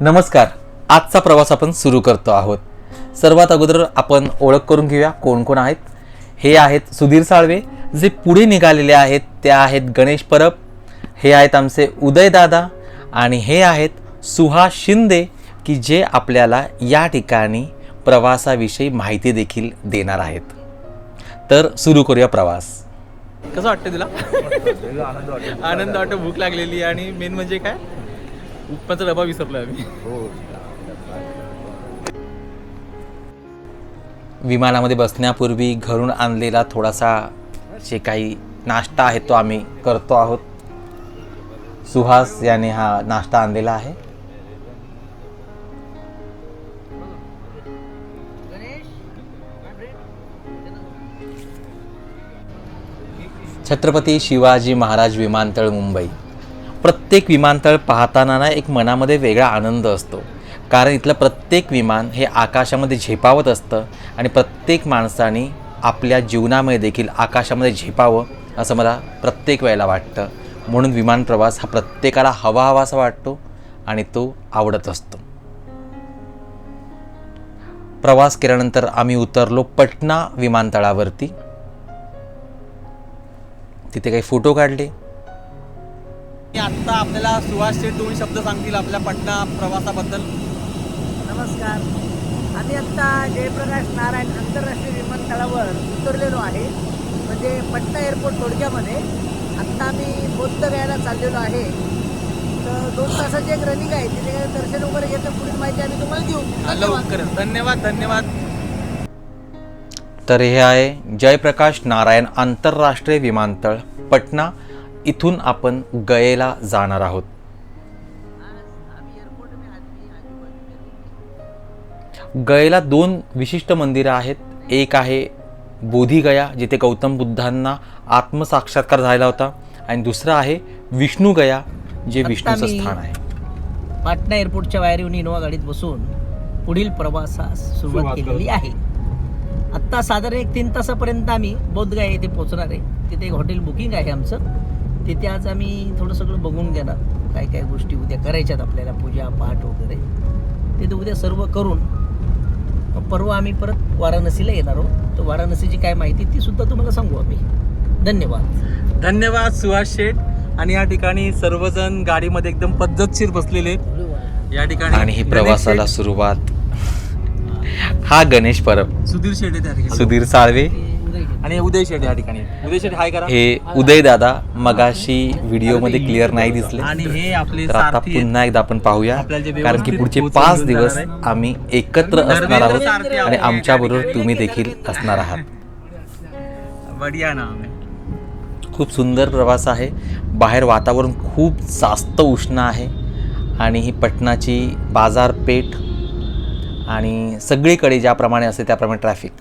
नमस्कार. आजचा प्रवास आपण सुरू करतो आहोत. सर्वात अगोदर आपण ओळख करून घेऊया कोण कोण आहेत. हे आहेत सुधीर साळवे जे पुढे निघालेले आहेत ते आहेत गणेश परब हे आहेत आमचे उदयदादा आणि हे आहेत सुहास शिंदे की जे आपल्याला या ठिकाणी प्रवासाविषयी माहिती देखील देणार आहेत. तर सुरू करूया प्रवास. कसं वाटतं तुला? आनंद वाटतो भूक लागलेली आणि मेन म्हणजे काय? उपमाचा डबा विसरलो आम्ही. विमानामध्ये बसण्यापूर्वी घरून आणलेला थोडासा जे काही नाश्ता आहे तो आम्ही करतो आहोत. सुहास याने हा नाश्ता आणलेला आहे. छत्रपती शिवाजी महाराज विमानतळ मुंबई. प्रत्येक विमानतळ पाहताना ना एक मनामध्ये वेगळा आनंद असतो. कारण इथलं प्रत्येक विमान हे आकाशामध्ये झेपावत असतं आणि प्रत्येक माणसाने आपल्या जीवनामध्ये देखील आकाशामध्ये झेपावं असं मला प्रत्येक वेळेला वाटतं. म्हणून विमान प्रवास हा प्रत्येकाला हवा हवासा वाटतो आणि तो आवडत असतो. प्रवास केल्यानंतर आम्ही उतरलो पटना विमानतळावरती. तिथे काही फोटो काढले. आता आपल्याला सुहास शेठ दोन शब्द सांगतील आपल्या पटना प्रवासाबद्दल. नमस्कार. आम्ही आत्ता जयप्रकाश नारायण आंतरराष्ट्रीय विमानतळावर उतरलेलो आहे. म्हणजे पटना एअरपोर्ट थोडक्यामध्ये. आत्ता आम्ही बौद्ध गयाला चाललेलो आहे. तर दोन तासाची एक रनिंग आहे. तिथे दर्शन वगैरे घेतं पुढील माहिती आम्ही तुम्हाला देऊ. लवकरच धन्यवाद धन्यवाद. तर हे आहे जयप्रकाश नारायण आंतरराष्ट्रीय विमानतळ पटना. इथून आपण गयेला जाणार आहोत. गयेला दोन विशिष्ट मंदिरं आहेत. एक आहे बोधिगया जिथे गौतम बुद्धांना आत्मसाक्षात्कार झाला होता. आणि दुसरं आहे विष्णुगया जे आत्ता विष्णूचं स्थान आहे. पाटणा एअरपोर्टच्या बाहेर येऊन इनोवा गाडीत बसून पुढील प्रवासास सुरुवात केलेली आहे. आत्ता साधारण एक तीन तासापर्यंत आम्ही बोधगया येथे पोहोचणार आहे. तिथे एक हॉटेल बुकिंग आहे आमचं. तिथे आज आम्ही थोडं सगळं बघून घेणार. काय काय गोष्टी उद्या करायच्यात आपल्याला पूजा पाठ वगैरे. तिथे उद्या सर्व करून मग परवा आम्ही परत वाराणसीला येणार आहोत. तर वाराणसीची काय माहिती ती सुद्धा तुम्हाला सांगू आम्ही. धन्यवाद. धन्यवाद सुहास शेठ. आणि या ठिकाणी सर्वजण गाडीमध्ये एकदम पद्धतशीर बसलेले. या ठिकाणी आणि ही प्रवासाला सुरुवात. हा. गणेश परब. सुधीर शेठ आहे त्या ठिकाणी. सुधीर साळवे. आणि उदय शेठ या ठिकाणी. उदय शेठ हाय करा. हे उदय दादा मगाशी व्हिडिओमध्ये क्लिअर नाही दिसले. आणि हे आपले तर आता सारथी आहेत. पुन्हा एकदा आपण पाहूया. आपल्याला जे कारण की व्यवस्थित पुढचे पोहोचवून पाच दिवस आहे. आम्ही एकत्र असणार आहोत सारथी आणि. आमच्या बरोबर तुम्ही देखील असणार आहात. बढिया नाम आहे. खूप सुंदर प्रवास आहे. बाहेर वातावरण खूप जास्त उष्ण आहे. आणि ही पटनाची बाजारपेठ आणि सगळीकडे ज्याप्रमाणे असते त्याप्रमाणे ट्रॅफिक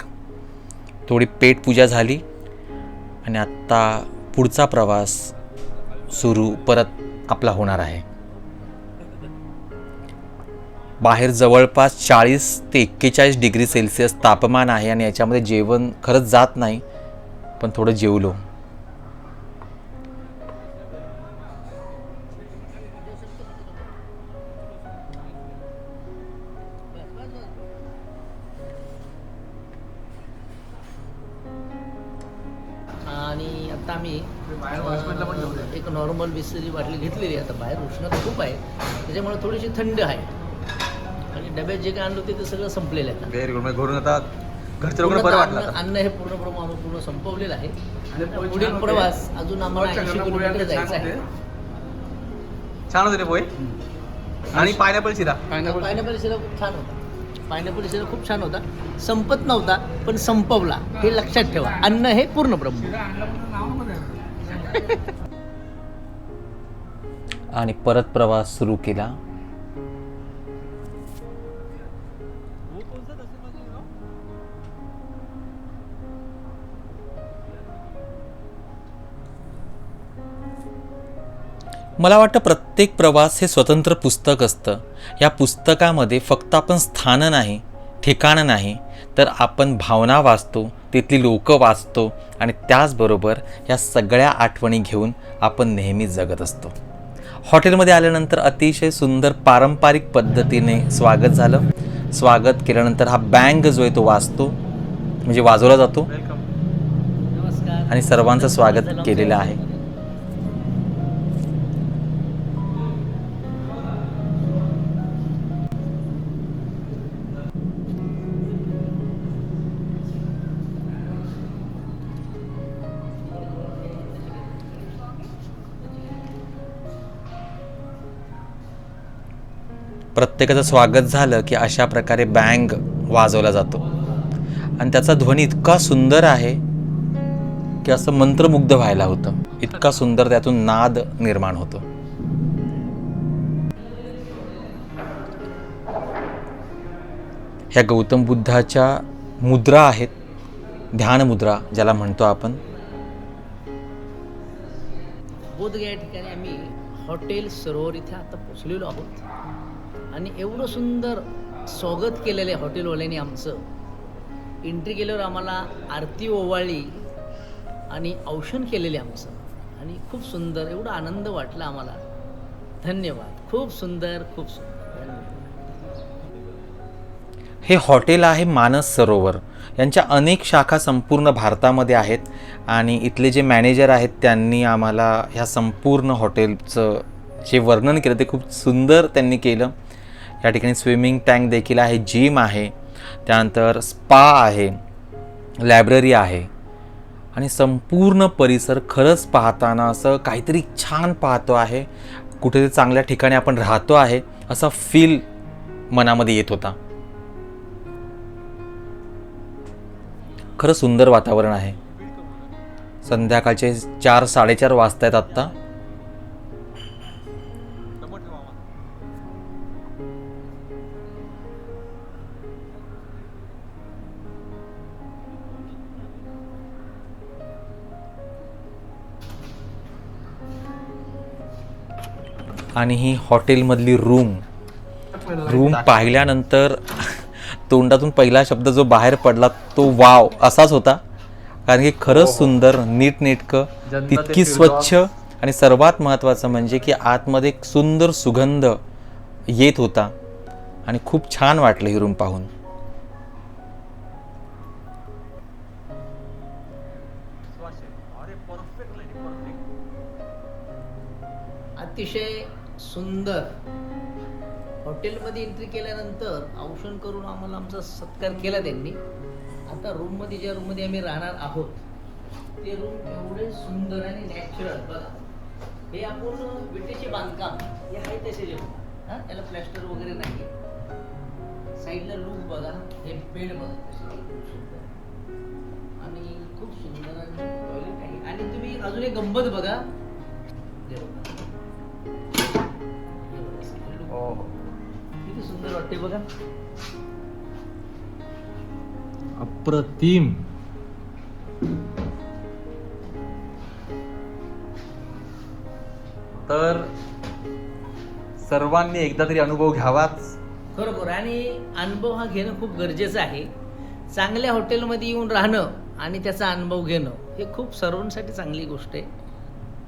थोडी पेटपूजा झाली आणि आत्ता पुढचा प्रवास सुरू परत आपला होणार आहे. बाहेर जवळपास चाळीस ते एक्केचाळीस डिग्री सेल्सिअस तापमान आहे आणि याच्यामध्ये जेवण खरंच जात नाही पण थोडं जेवलो. बिस्लरी बाटली घेतलेली आहे. आता बाहेर उष्णता खूप आहे. त्याच्यामुळे थोडीशी थंड आहे. आणि डब्यात जे काय आणलं होते ते सगळं संपलेलं आहे. व्हेरी गुड घरून आता घरचं लोकांना पूर्णतः बरं वाटलं अन्न आता. अन्न हे पूर्णपणे आम्ही पूर्ण संपवलेलं आहे. पुढील प्रवास अजून आम्हाला ऐंशी किलोमीटर जायचं आहे. छान होते रे पोहे? आणि पायनॅपल शिरा? पायनॅपल शिरा खूप छान होता. पायनॅपल शिरा खूप छान होता. संपत नव्हता पण संपवला. हे लक्षात ठेवा. अन्न हे पूर्ण ब्रह्म. आणि परत प्रवास सुरू केला. मला वाटतं प्रत्येक प्रवास हे स्वतंत्र पुस्तक असतं. या पुस्तकामध्ये फक्त आपण स्थानं नाही ठिकाणं नाही तर आपण भावना वाचतो तिथली लोकं वाचतो आणि त्याचबरोबर या सगळ्या आठवणी घेऊन आपण नेहमी जगत असतो. हॉटेलमध्ये आल्यानंतर अतिशय सुंदर पारंपरिक पद्धतीने स्वागत झालं. स्वागत केल्यानंतर हा बँग जो आहे तो वाजतो म्हणजे वाजवला जातो. आणि सर्वांचं स्वागत केलेलं आहे. प्रत्येकाचं स्वागत झालं की अशा प्रकारे बँग वाजवला जातो. आणि त्याचा ध्वनी इतका सुंदर आहे की असं मंत्रमुग्ध व्हायला होतं. इतका सुंदर त्यातून नाद निर्माण होतो. ह्या गौतम बुद्धाच्या मुद्रा आहेत ध्यान मुद्रा ज्याला म्हणतो आपण. बोधगया ठिकाणी आम्ही हॉटेल सरोवर इथे आता पोचलेलो आहोत. आणि एवढं सुंदर स्वागत केलेलं आहे हॉटेलवाल्यांनी आमचं. एंट्री केल्यावर आम्हाला आरती ओवाळली आणि औषण केलेले आमचं. आणि खूप सुंदर एवढा आनंद वाटला आम्हाला. धन्यवाद. खूप सुंदर खूप सुंदर. धन्यवाद. हे हॉटेल आहे मानस सरोवर. यांच्या अनेक शाखा संपूर्ण भारतामध्ये आहेत आणि इथले जे मॅनेजर आहेत त्यांनी आम्हाला ह्या संपूर्ण हॉटेलचं जे वर्णन केलं ते खूप सुंदर त्यांनी केलं. या ठिकाणी स्विमिंग टँक देखील आहे जिम आहे. त्यानंतर स्पा आहे लायब्ररी आहे. आणि संपूर्ण परिसर खरंच पाहताना असं काहीतरी छान पाहतो आहे. कुठेतरी चांगल्या ठिकाणी आपण राहतो आहे असा फील मनामध्ये येत होता. खरं सुंदर वातावरण आहे. संध्याकाळचे चार साडेचार वाजता आहेत आत्ता. आणि ही हॉटेलमधली रूम रूम पाहिल्यानंतर तोंडातून पहिला शब्द जो बाहेर पडला तो वाव असाच होता. कारण की खरंच सुंदर नीटनेटकं तितकी स्वच्छ आणि सर्वात महत्त्वाचं म्हणजे की आतमध्ये एक सुंदर सुगंध येत होता. आणि खूप छान वाटलं ही रूम पाहून. अतिशय सुंदर. हॉटेलमध्ये एंट्री केल्यानंतर औषण करून आम्हाला आमचा सत्कार केला त्यांनी. आता रूममध्ये ज्या रूममध्ये आम्ही राहणार आहोत ते रूम एवढे सुंदर आणि नॅचरल बघा. हे आपण विटेचे बांधकाम हे आहे तसे जेवण हां त्याला प्लॅस्टर वगैरे नाही. साईडला लूक बघा हे बेड बघा. आणि खूप सुंदर आणि टॉयलेट आहे. आणि तुम्ही अजून एक गंमत बघा. सुंदर वाटते बघा. अप्रतिम. तर सर्वांनी एकदा तरी अनुभव घ्यावाच. बरोबर. आणि अनुभव हा घेणं खूप गरजेचं आहे. चांगल्या हॉटेलमध्ये येऊन राहणं आणि त्याचा अनुभव घेणं हे खूप सर्वांसाठी चांगली गोष्ट आहे.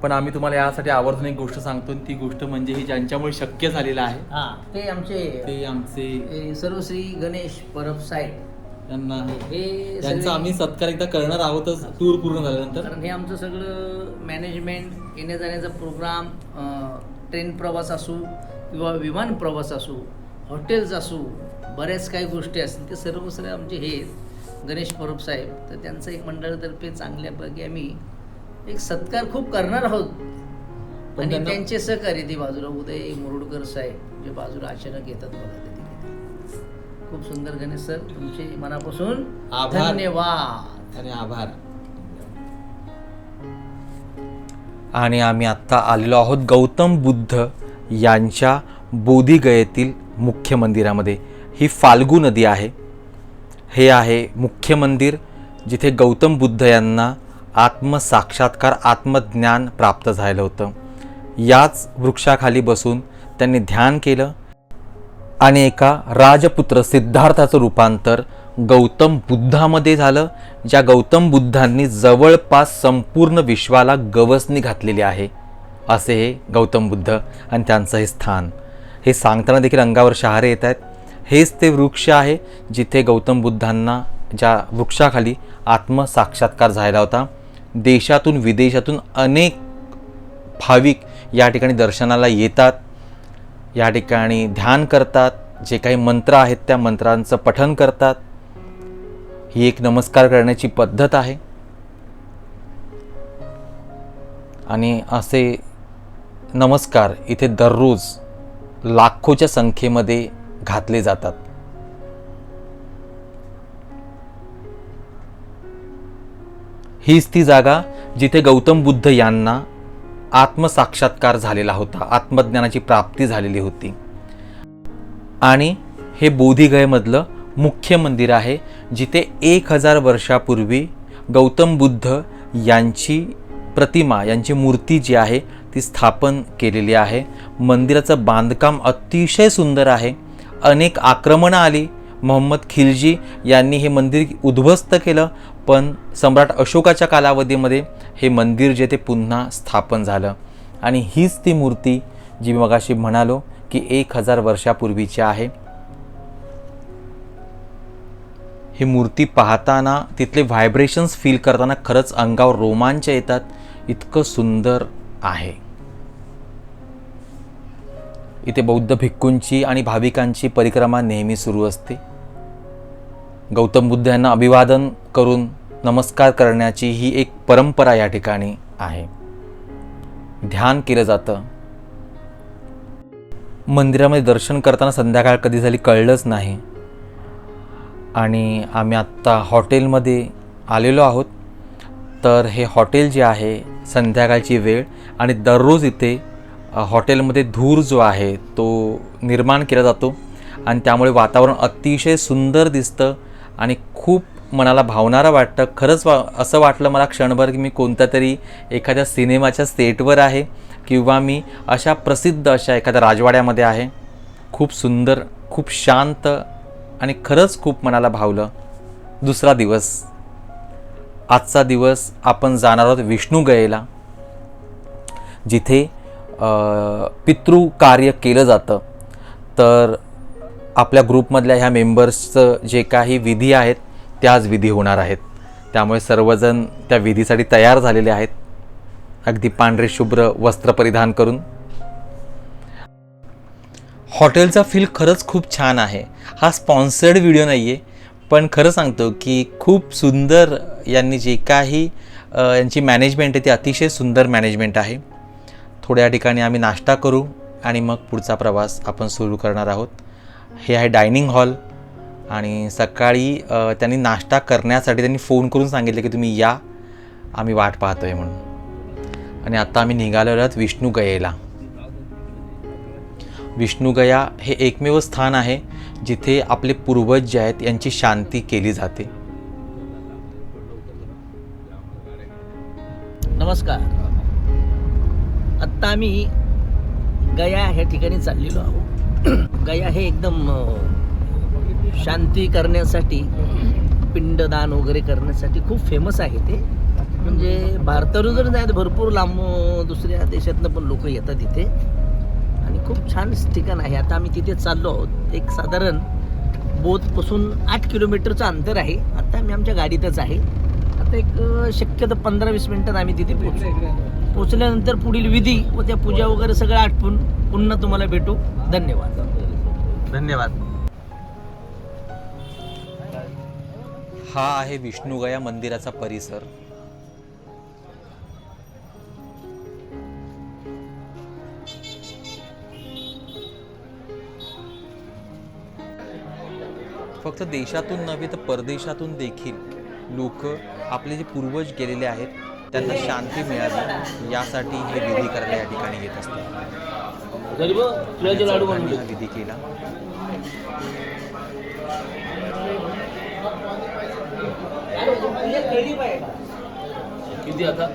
पण आम्ही तुम्हाला यासाठी आवर्जून एक गोष्ट सांगतो आणि ती गोष्ट म्हणजे ही ज्यांच्यामुळे शक्य झालेलं आहे हा ते आमचे ते आमचे हे सर्वश्री गणेश परब साहेब. त्यांना हे त्यांचा सगळे- आम्ही सत्कार एकदा करणार आहोतच टूर पूर्ण झाल्यानंतर. कारण हे आमचं सगळं मॅनेजमेंट येण्या जाण्याचा प्रोग्राम ट्रेन प्रवास असू किंवा विमान प्रवास असू हॉटेल्स असू बऱ्याच काही गोष्टी असतील ते सर्व सर्व आमचे हे गणेश परब साहेब. तर त्यांचं एक मंडळातर्फे चांगल्यापैकी आम्ही एक सत्कार खूप करणार आहोत. पण आणि त्यांचे सहकारी ते बाजूला उदय मुरुडकर साहेब जे बाजूला अचानक येतात बघा ते. खूप सुंदर गणेश सर तुमचे मनापासून. धन्यवाद. आणि आभार. आणि आम्ही आत्ता आलेलो आहोत गौतम बुद्ध यांच्या बोधिगयेतील मुख्य मंदिरामध्ये ही फाल्गू नदी आहे. हे आहे मुख्य मंदिर जिथे गौतम बुद्ध यांना आत्मसाक्षात्कार आत्मज्ञान प्राप्त झालं होतं. याच वृक्षाखाली बसून त्यांनी ध्यान केलं आणि एका राजपुत्र सिद्धार्थाचं रूपांतर गौतम बुद्धामध्ये झालं ज्या गौतम बुद्धांनी जवळपास संपूर्ण विश्वाला गवसणी घातलेली आहे. असे हे गौतम बुद्ध आणि त्यांचं हे स्थान. हे सांगताना देखील अंगावर शहारे येत आहेत. हेच ते वृक्ष आहे जिथे गौतम बुद्धांना ज्या वृक्षाखाली आत्मसाक्षात्कार झाला होता. देशातून विदेशातून अनेक भाविक या ठिकाणी दर्शनाला येतात. या ठिकाणी ध्यान करतात. जे काही मंत्र आहेत त्या मंत्रांचं पठन करतात. ही एक नमस्कार करण्याची पद्धत आहे. आणि असे नमस्कार इथे दररोज लाखोच्या संख्येमध्ये घातले जातात. हीच ती जागा जिथे गौतम बुद्ध यांना आत्मसाक्षात्कार झालेला होता आत्मज्ञानाची प्राप्ती झालेली होती. आणि हे बोधिगयमधलं मुख्य मंदिर आहे जिथे एक हजार वर्षापूर्वी गौतम बुद्ध यांची प्रतिमा यांची मूर्ती जी आहे ती स्थापन केलेली आहे. मंदिराचं बांधकाम अतिशय सुंदर आहे. अनेक आक्रमणं आली. मोहम्मद खिलजी यांनी हे मंदिर उद्ध्वस्त केलं पण सम्राट अशोकाच्या कालावधीमध्ये हे मंदिर जे ते पुन्हा स्थापन झालं. आणि हीच ती मूर्ती जी मी मगाशी म्हणालो की एक हजार वर्षापूर्वीची आहे. ही मूर्ती पाहताना तिथले व्हायब्रेशन्स फील करताना खरंच अंगावर रोमांच येतात. इतकं सुंदर आहे. इथे बौद्ध भिक्खूंची आणि भाविकांची परिक्रमा नेहमी सुरू असते. गौतम बुद्ध यांना अभिवादन करून नमस्कार करण्याची ही एक परंपरा या ठिकाणी आहे. ध्यान केलं जातं. मंदिरामध्ये दर्शन करताना संध्याकाळ कधी झाली कळलंच नाही. आणि आम्ही आत्ता हॉटेलमध्ये आलेलो आहोत. तर हे हॉटेल जे आहे संध्याकाळची वेळ आणि दररोज इथे हॉटेलमध्ये धूर जो आहे तो निर्माण केला जातो आणि त्यामुळे वातावरण अतिशय सुंदर दिसतं आणि खूप मनाला भावणारं वाटतं. खरंच वा असं वाटलं मला क्षणभर की मी कोणत्या तरी एखाद्या सिनेमाच्या सेटवर आहे किंवा मी अशा प्रसिद्ध अशा एखाद्या राजवाड्यामध्ये आहे. खूप सुंदर खूप शांत आणि खरंच खूप मनाला भावलं. दुसरा दिवस. आजचा दिवस आपण जाणार आहोत विष्णू गयेला जिथे पितृ कार्य केलं जातं. तर आपल्या ग्रुपमधल्या ह्या मेंबर्सचं जे काही विधी आहेत त्याच विधी होणार आहेत. त्यामुळे सर्वजण त्या विधीसाठी तयार झालेले आहेत. अगदी पांढरे शुभ्र वस्त्र परिधान करून. हॉटेलचा फील खरंच खूप छान आहे. हा स्पॉन्सर्ड व्हिडिओ नाही आहे पण खरं सांगतो की खूप सुंदर यांनी जे काही यांची मॅनेजमेंट आहे ती अतिशय सुंदर मॅनेजमेंट आहे. थोड्या ठिकाणी आम्ही नाश्ता करू आणि मग पुढचा प्रवास आपण सुरू करणार आहोत. हे आहे डायनिंग हॉल आणि सकाळी त्यांनी नाश्ता करण्यासाठी त्यांनी फोन करून सांगितले की तुम्ही या आम्ही वाट पाहतो आहे म्हणून. आणि आत्ता आम्ही निघालो आहोत विष्णू गयेला विष्णुगया हे एकमेव स्थान आहे जिथे आपले पूर्वज जे आहेत यांची शांती केली जाते. नमस्कार. आत्ता आम्ही गया ह्या ठिकाणी चाललेलो आहोत. गया हे एकदम शांती करण्यासाठी पिंडदान वगैरे करण्यासाठी खूप फेमस आहे ते. म्हणजे भारतावरून जर नाही तर भरपूर लांब दुसऱ्या देशातनं पण लोक येतात इथे. आणि खूप छान ठिकाण आहे. आता आम्ही तिथे चाललो आहोत. एक साधारण बोधपासून आठ किलोमीटरचं अंतर आहे. आता आम्ही आमच्या गाडीतच आहे. आता एक शक्यतो पंधरा वीस मिनिटात आम्ही तिथे पोहोचू. पोचल्यानंतर पुढील विधी व त्या पूजा वगैरे सगळं आटपून पुन्हा तुम्हाला भेटू. धन्यवाद. धन्यवाद. हा आहे विष्णुगया मंदिराचा परिसर. फक्त देशातून नव्हे तर परदेशातून देखील लोक आपले जे पूर्वज गेलेले आहेत त्यांना शांती मिळावी यासाठी हे विधी करायला या ठिकाणी येत असतात हा विधी केला. किती आता?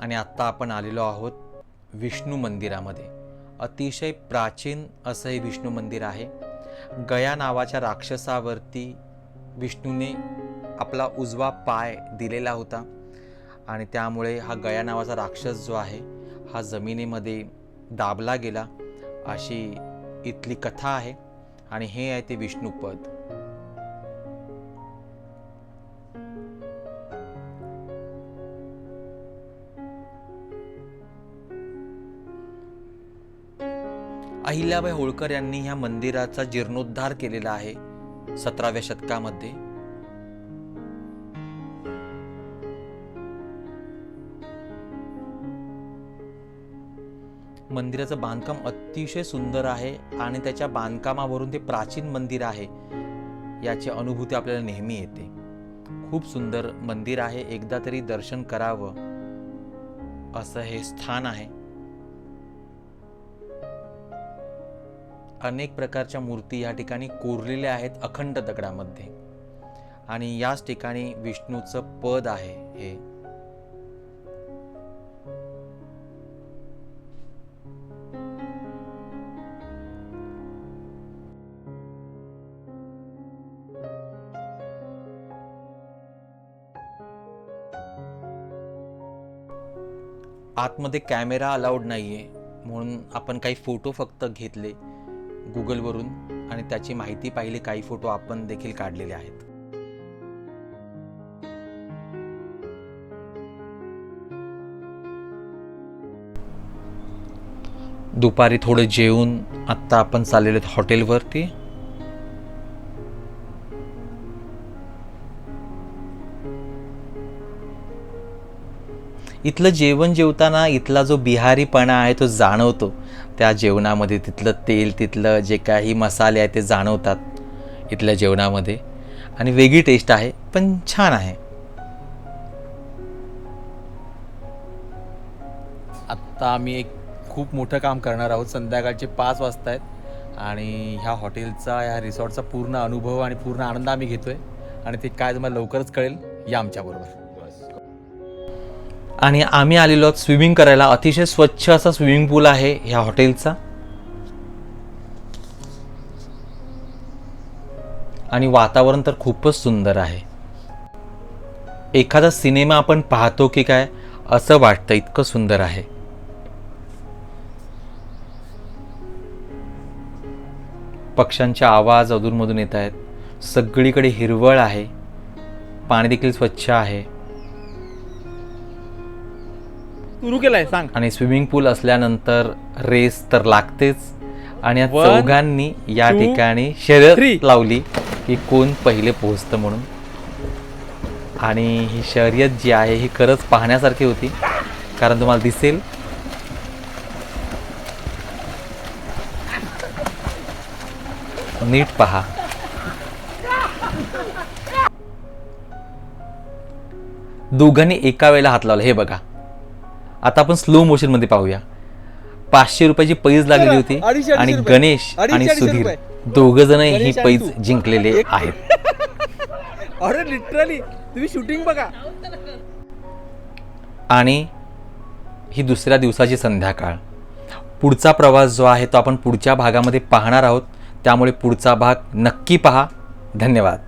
आणि आत्ता आपण आलेलो आहोत विष्णू मंदिरामध्ये. अतिशय प्राचीन असं हे विष्णू मंदिर आहे. गया नावाच्या राक्षसावरती विष्णूने आपला उजवा पाय दिलेला होता आणि त्यामुळे हा गया नावाचा राक्षस जो आहे हा जमिनीमध्ये दाबला गेला अशी इथली कथा आहे आणि हे आहे ते विष्णुपद. अहिल्याबाई होळकर यांनी ह्या मंदिराचा जीर्णोद्धार केलेला आहे सतराव्या शतकामध्ये. मंदिराचं बांधकाम अतिशय सुंदर आहे आणि त्याच्या बांधकामावरून ते प्राचीन मंदिर आहे याची अनुभूती आपल्याला नेहमी येते. खूप सुंदर मंदिर आहे एकदा तरी दर्शन करावं असं हे स्थान आहे. अनेक प्रकारच्या मूर्ती या ठिकाणी कोरलेल्या आहेत अखंड दगडामध्ये. आणि याच ठिकाणी विष्णूचं पद आहे हे. आतमध्ये कॅमेरा अलाउड नाही आहे म्हणून आपण काही फोटो फक्त घेतले. गुगलवरून आणि त्याची माहिती पाहिली काही फोटो आपण देखील काढलेले आहेत. दुपारी थोडं जेवून आत्ता आपण चाललेलो आहेत हॉटेलवरती. इथलं जेवण जेवताना इथला जो बिहारीपणा आहे तो जाणवतो. त्या जेवणामध्ये तिथलं तेल तिथलं जे काही मसाले आहेत ते जाणवतात इथल्या जेवणामध्ये. आणि वेगळी टेस्ट आहे पण छान आहे. आत्ता आम्ही एक खूप मोठं काम करणार आहोत. संध्याकाळचे पाच वाजता आहेत. आणि ह्या हॉटेलचा ह्या रिसॉर्टचा पूर्ण अनुभव आणि पूर्ण आनंद आम्ही घेतो आहे आणि ते काय तुम्हाला लवकरच कळेल या आमच्याबरोबर आणि आम्ही आलेलो आहोत स्विमिंग करायला. अतिशय स्वच्छ असा स्विमिंग पूल आहे ह्या हॉटेलचा आणि वातावरण तर खूपच सुंदर आहे. एखादा सिनेमा आपण पाहतो की काय असं वाटतं इतकं सुंदर आहे. पक्ष्यांचे आवाज अधूनमधून येत आहेत. सगळीकडे हिरवळ आहे. पाणी देखील स्वच्छ आहे. सुरू केलाय सांग. आणि स्विमिंग पूल असल्यानंतर रेस तर लागतेच. आणि या One, चौघांनी या two, ठिकाणी शर्यत. लावली की कोण पहिले पोहोचतं म्हणून. आणि ही शर्यत जी आहे ही खरंच पाहण्यासारखी होती. कारण तुम्हाला दिसेल. नीट पहा. दोघांनी एका वेळेला हात लावला. हे बघा. आता आपण स्लो मोशनमध्ये पाहूया. पाचशे रुपयाची पैज लागलेली होती आणि. गणेश आणि सुधीर. दोघ जण ही पैज. जिंकलेले आहेत. अरे लिटरली तुम्ही शूटिंग बघा. आणि ही दुसऱ्या दिवसाची संध्याकाळ. पुढचा प्रवास जो आहे तो आपण पुढच्या भागामध्ये पाहणार आहोत. त्यामुळे पुढचा भाग नक्की पहा. धन्यवाद.